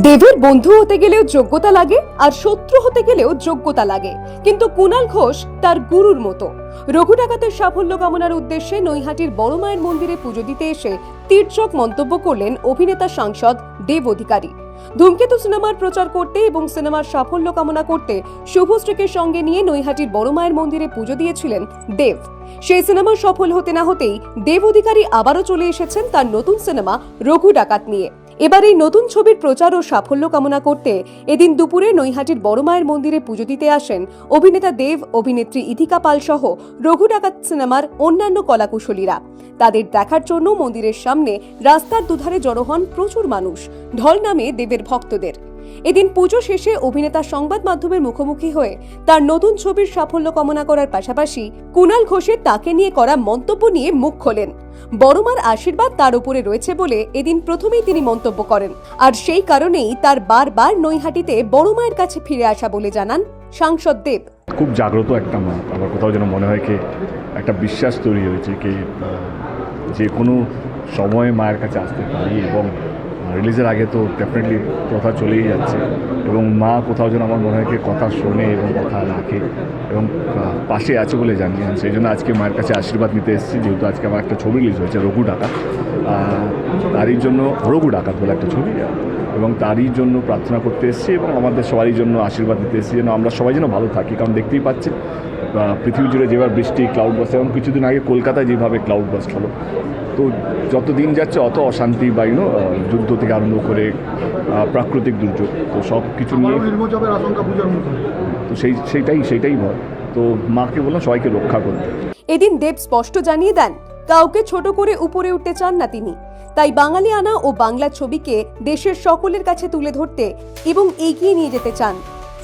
দেবের বন্ধু হতে গেলেও যোগ্যতা লাগে আর শত্রু হতে গেলেও যোগ্যতা লাগে। কিন্তু কুণাল ঘোষ তার গুরুর মতো। রঘু ডাকাতের সাফল্য কামনার উদ্দেশ্যে নৈহাটির বড় মায়ের মন্দিরে পুজো দিতে এসে তীর্যক মন্তব্য করলেন অভিনেতা সাংসদ দেব অধিকারী। ধূমকেতু সিনেমার প্রচার করতে এবং সিনেমার সাফল্য কামনা করতে শুভশ্রীকে সঙ্গে নিয়ে নৈহাটির বড় মায়ের মন্দিরে পুজো দিয়েছিলেন দেব। সেই সিনেমা সফল হতে না হতেই দেব অধিকারী আবারও চলে এসেছেন তার নতুন সিনেমা রঘু ডাকাত নিয়ে। এবার এই নতুন ছবির প্রচার ও সাফল্য কামনা করতে এদিন দুপুরে নৈহাটির বড় মায়ের মন্দিরে পুজো দিতে আসেন অভিনেতা দেব, অভিনেত্রী ইথিকা পাল সহ রঘু ডাকাত সিনেমার অন্যান্য কলাকুশলীরা। তাদের দেখার জন্য মন্দিরের সামনে রাস্তার দুধারে জড়ো হন প্রচুর মানুষ। ঢল নামে দেবের ভক্তদের। এদিন পুজো শেষে অভিনেতা সংবাদ মাধ্যমের মুখোমুখি হয়ে তার নতুন ছবির সাফল্য কামনা করার পাশাপাশি কুণাল ঘোষের তাকে নিয়ে করা মন্তব্য নিয়ে মুখ খোলেন। বড়মার আশীর্বাদ তার উপরে রয়েছে বলে এদিন প্রথমেই তিনি মন্তব্য করেন। আর সেই কারণেই তার বারবার নৈহাটিতে বড় মায়ের কাছে ফিরে আসা বলে জানান সাংসদ দেব। খুব জাগ্রত একটা মা। আমার কোথাও যেন মনে হয় কি একটা বিশ্বাস তৈরি হয়েছে কি যে কোনো সময়ে মায়ের কাছে আসতে পারি এবং রিলিজের আগে তো ডেফিনেটলি কথা চলেই যাচ্ছে। এবং মা কোথাও যেন আমার মনে হয় কথা শোনে এবং কথা রাখে এবং পাশে আছে বলে জানি সেই জন্য আজকে মায়ের কাছে আশীর্বাদ নিতে এসেছি, যেহেতু আজকে আমার একটা ছবি রিলিজ হয়েছে, রঘু ডাকা তারই জন্য রঘু ডাকাত বলে একটা ছবি এবং তারই জন্য প্রার্থনা করতে এসেছি এবং আমাদের সবারই জন্য আশীর্বাদ দিতে এসেছি যেন আমরা সবাই যেন ভালো থাকি। কারণ দেখতেই পাচ্ছেন পৃথিবী জুড়ে যেভাবে বৃষ্টি ক্লাউড বাস এবং কিছুদিন আগে কলকাতায় যেভাবে ক্লাউড বাস হলো তো যত দিন যাচ্ছে অত অশান্তি বা ইউনো যুদ্ধ থেকে আরম্ভ করে প্রাকৃতিক দুর্যোগ তো সব কিছু নিয়ে তো সেই সেইটাই সেইটাই ভয়। তো মাকে বললাম সবাইকে রক্ষা করতে। এদিন দেব স্পষ্ট জানিয়ে দেন কাউকে ছোট করে উপরে উঠতে চান না তিনি। তাই বাঙালি আনা ও বাংলা ছবিকে দেশের সকলের কাছে তুলে ধরতে এবং এগিয়ে নিয়ে যেতে চান।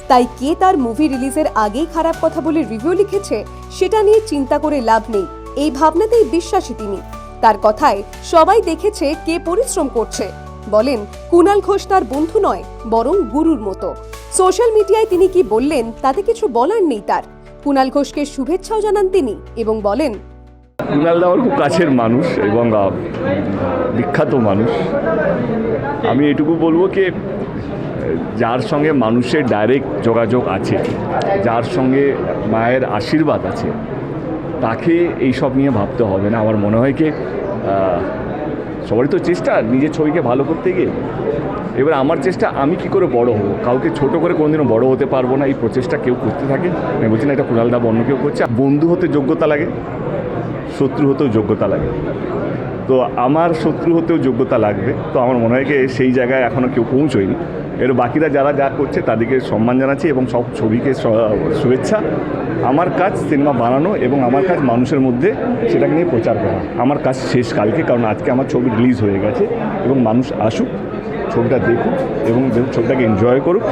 তাই কে তার মুভি রিলিজের আগেই খারাপ কথা বলে রিভিউ লিখেছে, সেটা নিয়ে চিন্তা করে লাভ নেই। এই ভাবনাতেই বিশ্বাসী তিনি। তার কথায় সবাই দেখেছে কে পরিশ্রম করছে। বলেন, কুনাল ঘোষ তার বন্ধু নয়, বরং গুরুর মতো। সোশ্যাল মিডিয়ায় তিনি কি বললেন, তাতে কিছু বলার নেই তার। কুনাল ঘোষকে শুভেচ্ছাও জানান তিনি এবং বলেন কুণাল দা আমার খুব কাছের মানুষ এবং বিখ্যাত মানুষ। আমি এটুকু বলব কি, যার সঙ্গে মানুষের ডাইরেক্ট যোগাযোগ আছে, যার সঙ্গে মায়ের আশীর্বাদ আছে, তাকে এইসব নিয়ে ভাবতে হবে না। আমার মনে হয় কি সবারই তো চেষ্টা নিজের ছবিকে ভালো করতে গিয়ে। এবার আমার চেষ্টা, আমি কি করে বড় হব? কাউকে ছোট করে কোনোদিনও বড় হতে পারব না। এই প্রচেষ্টা কেউ করতে থাকে। আমি বলছি না এটা কুণালদা অন্য কেউ করছে। বন্ধু হতে যোগ্যতা লাগে। শত্রু হতেও যোগ্যতা লাগে। তো আমার শত্রু হতেও যোগ্যতা লাগবে। তো আমার মনে হয় সেই জায়গায় এখনও কেউ পৌঁছয়নি। এর বাকিরা যারা যা করছে তাদেরকে সম্মান জানাচ্ছি এবং সব ছবিকে শুভেচ্ছা। আমার কাজ সিনেমা বানানো এবং আমার কাজ মানুষের মধ্যে সেটাকে নিয়ে প্রচার করা। আমার কাজ শেষ কালকে, কারণ আজকে আমার ছবি রিলিজ হয়ে গেছে এবং মানুষ আসুক। ছবিটা দেখুক এবং ছবিটাকে এনজয় করুক,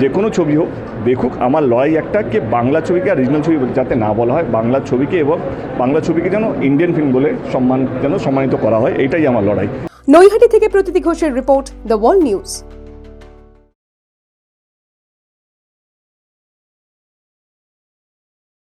যে কোনো ছবি হোক, দেখুক আমার লড়াই একটা কে বাংলা ছবিকে আর রিজনাল ছবি যাতে না বলা হয়, বাংলা ছবিকে এবং বাংলা ছবিকে যেন ইন্ডিয়ান ফিল্ম বলে সম্মান, যেন সম্মানিত করা হয়, এটাই আমার লড়াই। নৈহাটি থেকে প্রতীতি ঘোষের রিপোর্ট দ্য ওয়ার্ল্ড নিউজ